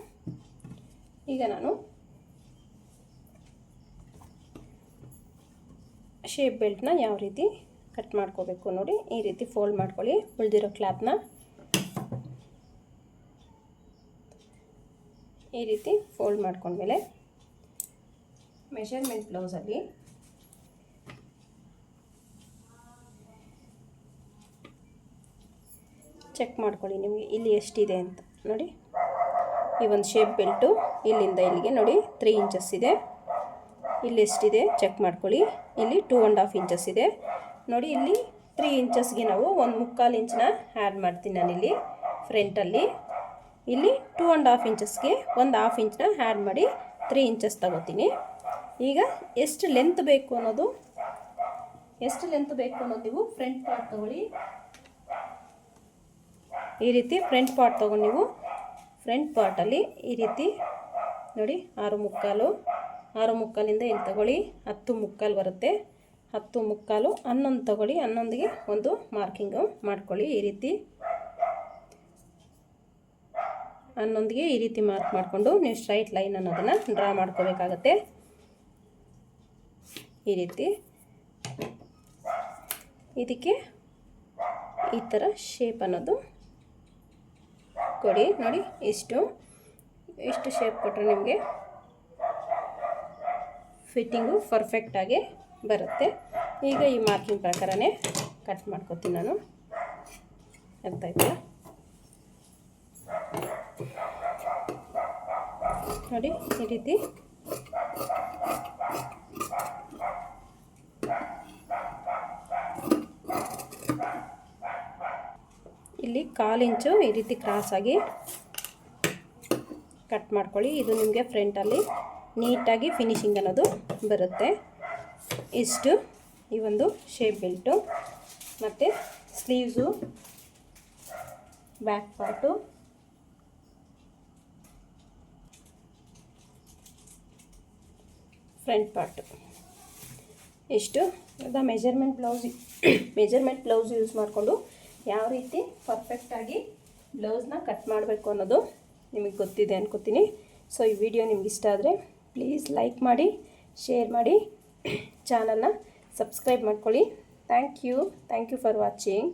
ಈಗ ನಾನು ಶೇಪ್ ಬೆಲ್ಟ್ನ ಯಾವ ರೀತಿ ಕಟ್ ಮಾಡ್ಕೋಬೇಕು ನೋಡಿ, ಈ ರೀತಿ ಫೋಲ್ಡ್ ಮಾಡ್ಕೊಳ್ಳಿ, ಉಳಿದಿರೋ ಕ್ಲಾತ್ನ ಈ ರೀತಿ ಫೋಲ್ಡ್ ಮಾಡ್ಕೊಂಡ್ಮೇಲೆ ಮೆಷರ್ಮೆಂಟ್ ಬ್ಲೌಸಲ್ಲಿ ಚೆಕ್ ಮಾಡ್ಕೊಳ್ಳಿ ನಿಮಗೆ ಇಲ್ಲಿ ಎಷ್ಟಿದೆ ಅಂತ. ನೋಡಿ. ಈ ಒಂದು ಶೇಪ್ ಬೆಲ್ಟು ಇಲ್ಲಿಂದ ಇಲ್ಲಿಗೆ ನೋಡಿ ತ್ರೀ ಇಂಚಸ್ ಇದೆ. ಇಲ್ಲಿ ಎಷ್ಟಿದೆ? ಚೆಕ್ ಮಾಡ್ಕೊಳ್ಳಿ. ಇಲ್ಲಿ ಟೂ ಆ್ಯಂಡ್ ಹಾಫ್ ಇಂಚಸ್ ಇದೆ. ನೋಡಿ ಇಲ್ಲಿ ತ್ರೀ ಇಂಚಸ್ಗೆ ನಾವು ಒಂದು ಮುಕ್ಕಾಲು ಇಂಚನ್ನ ಆ್ಯಡ್ ಮಾಡ್ತೀನಿ ನಾನಿಲ್ಲಿ ಫ್ರಂಟಲ್ಲಿ ಇಲ್ಲಿ ಟೂ ಆ್ಯಂಡ್ ಹಾಫ್ ಇಂಚಸ್ಗೆ ಒಂದು ಹಾಫ್ ಇಂಚನ್ನ ಆ್ಯಡ್ ಮಾಡಿ ತ್ರೀ ಇಂಚಸ್ ತಗೋತೀನಿ. ಈಗ ಎಷ್ಟು ಲೆಂತ್ ಬೇಕು ಅನ್ನೋದು? ಎಷ್ಟು ಲೆಂತ್ ಬೇಕು ಅನ್ನೋದು ನೀವು ಫ್ರಂಟ್ ಪಾರ್ಟ್ ತೊಗೊಳ್ಳಿ. ಈ ರೀತಿ ಫ್ರಂಟ್ ಪಾರ್ಟ್ ತೊಗೊಂಡು ನೀವು ಫ್ರಂಟ್ ಪಾರ್ಟಲ್ಲಿ ಈ ರೀತಿ ನೋಡಿ, ಆರು ಮುಕ್ಕಾಲು, ಆರು ಮುಕ್ಕಾಲಿಂದ ಏನು ತಗೊಳ್ಳಿ, ಹತ್ತು ಮುಕ್ಕಾಲು ಬರುತ್ತೆ. ಹತ್ತು ಮುಕ್ಕಾಲು, ಹನ್ನೊಂದು ತಗೊಳ್ಳಿ, ಹನ್ನೊಂದಿಗೆ ಒಂದು ಮಾರ್ಕಿಂಗು ಮಾಡ್ಕೊಳ್ಳಿ ಈ ರೀತಿ. ಹನ್ನೊಂದಿಗೆ ಈ ರೀತಿ ಮಾರ್ಕ್ ಮಾಡಿಕೊಂಡು ನೀವು ಸ್ಟ್ರೈಟ್ ಲೈನ್ ಅನ್ನೋದನ್ನು ಡ್ರಾ ಮಾಡ್ಕೋಬೇಕಾಗತ್ತೆ. ಈ ರೀತಿ. ಇದಕ್ಕೆ ಈ ಥರ ಶೇಪ್ ಅನ್ನೋದು ಕೊಡಿ ನೋಡಿ, ಇಷ್ಟು. ಇಷ್ಟು ಶೇಪ್ ಕೊಟ್ಟರೆ ನಿಮಗೆ ಫಿಟ್ಟಿಂಗು ಪರ್ಫೆಕ್ಟಾಗಿ ಬರುತ್ತೆ. ಈಗ ಈ ಮಾರ್ಕಿಂಗ್ ಪ್ರಕಾರನೇ ಕಟ್ ಮಾಡ್ಕೊತೀನಿ ನಾನು. ಅರ್ಥ ಆಯ್ತಾ? ನೋಡಿ, ಈ ರೀತಿ. ಇಲ್ಲಿ ಕಾಲು ಇಂಚು ಈ ರೀತಿ ಕ್ರಾಸಾಗಿ ಕಟ್ ಮಾಡ್ಕೊಳ್ಳಿ. ಇದು ನಿಮಗೆ ಫ್ರಂಟಲ್ಲಿ ನೀಟಾಗಿ ಫಿನಿಶಿಂಗ್ ಅನ್ನೋದು ಬರುತ್ತೆ. ಇಷ್ಟು ಈ ಒಂದು ಶೇಪ್ ಬೆಲ್ಟು ಮತ್ತು sleeves back part front part ಇಷ್ಟು. ಅದ measurement blouse measurement blouse use ಮಾಡಿಕೊಂಡು ಯಾವ ರೀತಿ ಪರ್ಫೆಕ್ಟಾಗಿ ಬ್ಲೌಸ್ನ ಕಟ್ ಮಾಡಬೇಕು ಅನ್ನೋದು ನಿಮಗೆ ಗೊತ್ತಿದೆ ಅನ್ಕೋತೀನಿ. ಸೊ ಈ ವಿಡಿಯೋ ನಿಮ್ಗೆ ಇಷ್ಟ ಆದರೆ ಪ್ಲೀಸ್ ಲೈಕ್ ಮಾಡಿ ಶೇರ್ ಮಾಡಿ ಚಾನಲ್ನ ಸಬ್ಸ್ಕ್ರೈಬ್ ಮಾಡ್ಕೊಳ್ಳಿ. Thank you thank you for watching